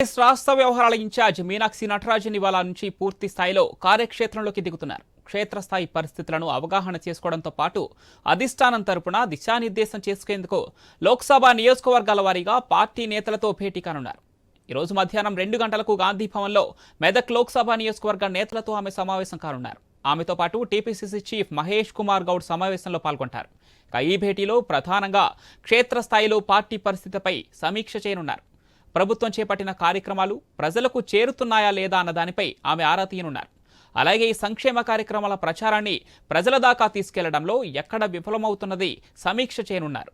కాంగ్రెస్ రాష్ట్ర వ్యవహారాల ఇన్ఛార్జ్ మీనాక్షి నటరాజన్ ఇవాళ నుంచి పూర్తి స్థాయిలో కార్యక్షేత్రంలోకి దిగుతున్నారు. క్షేత్రస్థాయి పరిస్థితులను అవగాహన చేసుకోవడంతో పాటు అధిష్టానం తరపున దిశానిర్దేశం చేసుకేందుకు లోక్సభ నియోజకవర్గాల వారీగా పార్టీ నేతలతో భేటీ కానున్నారు. ఈరోజు మధ్యాహ్నం రెండు గంటలకు గాంధీ భవన్లో మెదక్ లోక్సభ నియోజకవర్గ నేతలతో ఆమె సమావేశం కానున్నారు. ఆమెతో పాటు టీపీసీసీ చీఫ్ మహేష్ కుమార్ గౌడ్ సమావేశంలో పాల్గొంటారు. ఈ భేటీలో ప్రధానంగా క్షేత్రస్థాయిలో పార్టీ పరిస్థితిపై సమీక్ష చేయనున్నారు. ప్రభుత్వం చేపట్టిన కార్యక్రమాలు ప్రజలకు చేరుతున్నాయా లేదా అన్న దానిపై ఆమె ఆరా తీయనున్నారు. అలాగే ఈ సంక్షేమ కార్యక్రమాల ప్రచారాన్ని ప్రజల దాకా తీసుకెళ్ళడంలో ఎక్కడ విఫలమవుతున్నది సమీక్ష చేయనున్నారు.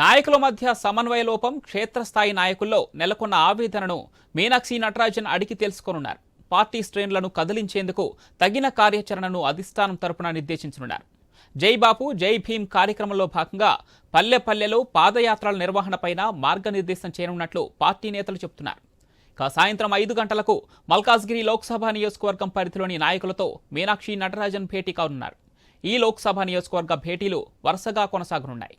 నాయకుల మధ్య సమన్వయ లోపం క్షేత్రస్థాయి నాయకుల్లో నెలకొన్న ఆవేదనను మీనాక్షి నటరాజన్ అడిగి తెలుసుకోనున్నారు. పార్టీ శ్రేణులను కదిలించేందుకు తగిన కార్యాచరణను అధిష్టానం తరపున నిర్దేశించనున్నారు. జై బాపు జై భీమ్ కార్యక్రమంలో భాగంగా పల్లె పల్లెలో పాదయాత్రల నిర్వహణపైన మార్గనిర్దేశం చేయనున్నట్లు పార్టీ నేతలు చెబుతున్నారు. ఇక సాయంత్రం ఐదు గంటలకు మల్కాజ్గిరి లోక్సభ నియోజకవర్గం పరిధిలోని నాయకులతో మీనాక్షి నటరాజన్ భేటీ కానున్నారు. ఈ లోక్సభ నియోజకవర్గ భేటీలు వరుసగా కొనసాగనున్నాయి.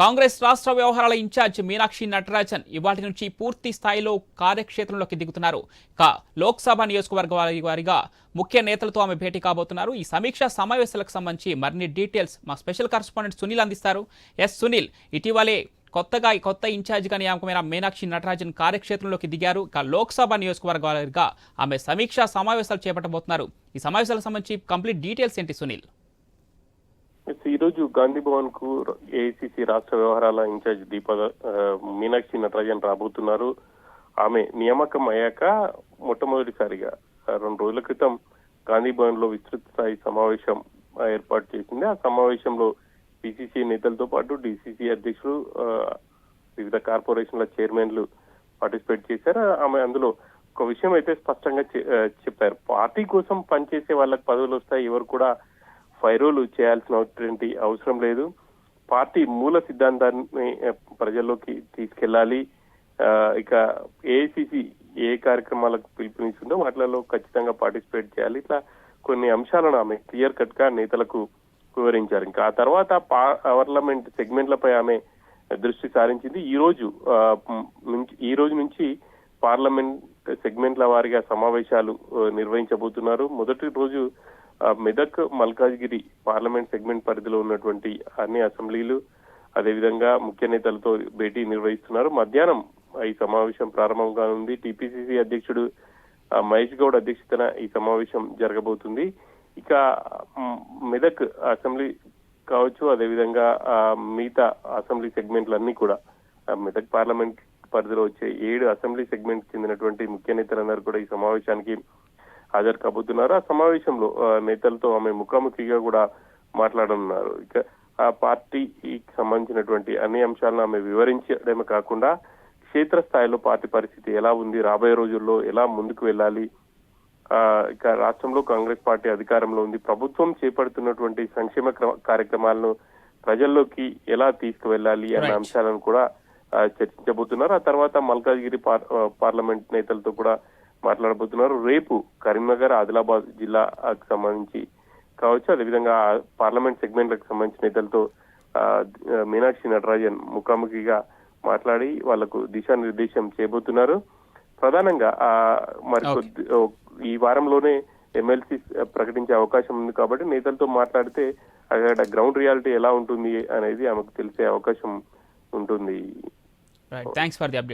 కాంగ్రెస్ రాష్ట్ర వ్యవహారాల ఇన్ఛార్జ్ మీనాక్షి నటరాజన్ ఇవాటి నుంచి పూర్తి స్థాయిలో కార్యక్షేత్రంలోకి దిగుతున్నారు. ఇక లోక్సభ నియోజకవర్గ వారిగా ముఖ్య నేతలతో ఆమె భేటీ కాబోతున్నారు. ఈ సమీక్షా సమావేశాలకు సంబంధించి మరిన్ని డీటెయిల్స్ మా స్పెషల్ కరస్పాండెంట్ సునీల్ అందిస్తారు. ఎస్ సునీల్ ఇటీవలే కొత్తగా ఈ కొత్త ఇన్ఛార్జిగా నియామకమైన మీనాక్షి నటరాజన్ కార్యక్షేత్రంలోకి దిగారు. ఇక లోక్సభ నియోజకవర్గ వారిగా ఆమె సమీక్షా సమావేశాలు చేపట్టబోతున్నారు. ఈ సమావేశాలకు సంబంధించి కంప్లీట్ డీటెయిల్స్ ఏంటి సునీల్? ఈ రోజు గాంధీ భవన్కు ఏఐసిసి రాష్ట్ర వ్యవహారాల ఇన్ఛార్జ్ దీప మీనాక్షి నటరాజన్ రాబోతున్నారు. ఆమె నియామకం అయ్యాక మొట్టమొదటిసారిగా రెండు రోజుల క్రితం గాంధీ భవన్లో విస్తృత స్థాయి సమావేశం ఏర్పాటు చేసింది. ఆ సమావేశంలో పిసిసి నేతలతో పాటు డిసిసి అధ్యక్షులు వివిధ కార్పొరేషన్ల చైర్మన్లు పార్టిసిపేట్ చేశారు. ఆమె అందులో ఒక విషయం అయితే స్పష్టంగా చెప్పారు. పార్టీ కోసం పనిచేసే వాళ్ళకి పదవులు వస్తాయి ఎవరు కూడా ఫైరోలు చేయాల్సినటువంటి అవసరం లేదు. పార్టీ మూల సిద్ధాంతాన్ని ప్రజల్లోకి తీసుకెళ్ళాలి ఇక ఏఐసిసి ఏ కార్యక్రమాలకు పిలుపునిస్తుందో వాటిలలో ఖచ్చితంగా పార్టిసిపేట్ చేయాలి. ఇట్లా కొన్ని అంశాలను ఆమె క్లియర్ కట్గా నేతలకు వివరించారు. ఇంకా ఆ తర్వాత పార్లమెంట్ సెగ్మెంట్లపై ఆమె దృష్టి సారించింది. ఈ రోజు నుంచి ఈ రోజు నుంచి పార్లమెంట్ సెగ్మెంట్ల వారిగా సమావేశాలు నిర్వహించబోతున్నారు. మొదటి రోజు మెదక్ మల్కాజ్గిరి పార్లమెంట్ సెగ్మెంట్ పరిధిలో ఉన్నటువంటి అన్ని అసెంబ్లీలు అదేవిధంగా ముఖ్య నేతలతో భేటీ నిర్వహిస్తున్నారు. మధ్యాహ్నం ఈ సమావేశం ప్రారంభంగా ఉంది టీపీసీసీ అధ్యక్షుడు మహేష్ గౌడ్ అధ్యక్షతన ఈ సమావేశం జరగబోతుంది. ఇక మెదక్ అసెంబ్లీ కావచ్చు అదేవిధంగా మిగతా అసెంబ్లీ సెగ్మెంట్లన్నీ కూడా మెదక్ పార్లమెంట్ పరిధిలో వచ్చే ఏడు అసెంబ్లీ సెగ్మెంట్ చెందినటువంటి ముఖ్య నేతలందరూ కూడా ఈ సమావేశానికి హాజరు కాబోతున్నారు. ఆ సమావేశంలో నేతలతో ఆమె ముఖాముఖిగా కూడా మాట్లాడనున్నారు. ఇక ఆ పార్టీకి సంబంధించినటువంటి అన్ని అంశాలను ఆమె వివరించడమే కాకుండా క్షేత్రస్థాయిలో పార్టీ పరిస్థితి ఎలా ఉంది రాబోయే రోజుల్లో ఎలా ముందుకు వెళ్ళాలి ఆ, ఇక రాష్ట్రంలో కాంగ్రెస్ పార్టీ అధికారంలో ఉంది ప్రభుత్వం చేపడుతున్నటువంటి సంక్షేమ క్ర- కార్యక్రమాలను ప్రజల్లోకి ఎలా తీసుకువెళ్ళాలి అన్న Right. అంశాలను కూడా చర్చించబోతున్నారు. ఆ తర్వాత మల్కాజ్గిరి పార్లమెంట్ నేతలతో కూడా మాట్లాడబోతున్నారు. రేపు కరీంనగర్ ఆదిలాబాద్ జిల్లాకు సంబంధించి కావచ్చు అదేవిధంగా పార్లమెంట్ సెగ్మెంట్లకు సంబంధించిన నేతలతో మీనాక్షి నటరాజన్ ముఖాముఖిగా మాట్లాడి వాళ్ళకు దిశానిర్దేశం చేయబోతున్నారు. ప్రధానంగా మరి కొద్ది ఈ వారంలోనే ఎమ్మెల్సీ ప్రకటించే అవకాశం ఉంది కాబట్టి నేతలతో మాట్లాడితే అక్కడ గ్రౌండ్ రియాలిటీ ఎలా ఉంటుంది అనేది ఆమెకు తెలిసే అవకాశం ఉంటుంది. Thanks for the update